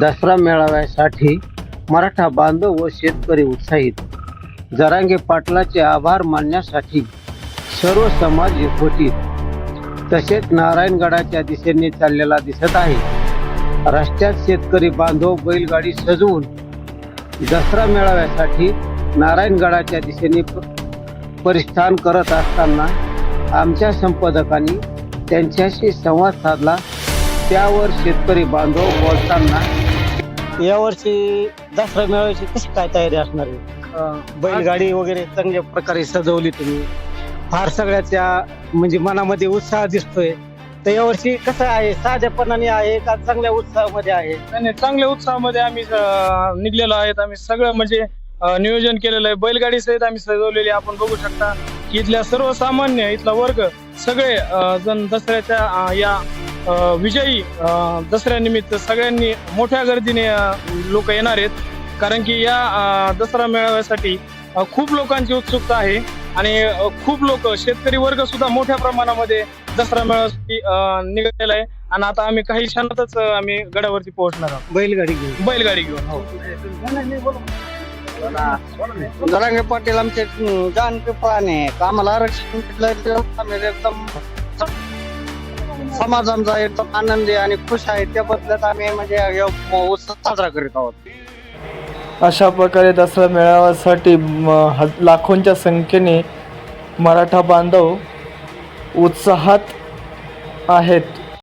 दसरा मेळाव्यासाठी मराठा बांधव व शेतकरी उत्साहित. जरांगे पाटलाचे आभार मानण्यासाठी सर्व समाज एकवटीत. तसेच नारायणगडाच्या दिशेने चाललेला दिसत आहे. रस्त्यात शेतकरी बांधव बैलगाडी सजवून दसरा मेळाव्यासाठी नारायणगडाच्या दिशेने परिस्थान करत असताना आमच्या संपादकांनी त्यांच्याशी संवाद साधला त्यावर शेतकरी बांधव बोलताना यावर्षी दसरा मेळाव्याची कशी काय तयारी असणार आहे? बैलगाडी वगैरे चांगल्या प्रकारे सजवली तुम्ही. फार सगळ्याच्या म्हणजे मनामध्ये उत्साह दिसतोय. तर यावर्षी कसं आहे? साधेपणाने आहे का चांगल्या उत्साहामध्ये आहे? नाही नाही, चांगल्या उत्साहामध्ये आम्ही अं, निघलेलो आहेत. आम्ही सगळं म्हणजे अं, नियोजन केलेलं आहे. बैलगाडी सहित आम्ही सजवलेली आहे. आपण बघू शकता की इथल्या सर्वसामान्य इथला वर्ग सगळे अं, जण दसऱ्याच्या अं, या विजयी दसऱ्यानिमित्त सगळ्यांनी मोठ्या गर्दीने लोक येणार आहेत. कारण की या दसरा मेळाव्यासाठी खूप लोकांची उत्सुकता आहे. आणि खूप लोक शेतकरी वर्ग सुद्धा मोठ्या प्रमाणामध्ये दसरा मेळाव्यासाठी निघालेला आहे. आणि आता आम्ही काही क्षणातच आम्ही गडावरती पोहोचणार आहोत. बैलगाडी घेऊन. बैलगाडी घेऊन हो. जरांगे पाटील आमचे जानके प्राणे आम्हाला आरक्षण एकदम आम्ही एकदम समाज आमचा आनंदी आणि खुश आहे त्या बदल्यात आम्ही म्हणजे या उत्सव साजरा करीत आहोत. अशा प्रकारे दसरा मेळाव्यासाठी म, ह लाखोंच्या संख्येने मराठा बांधव उत्साहात आहेत.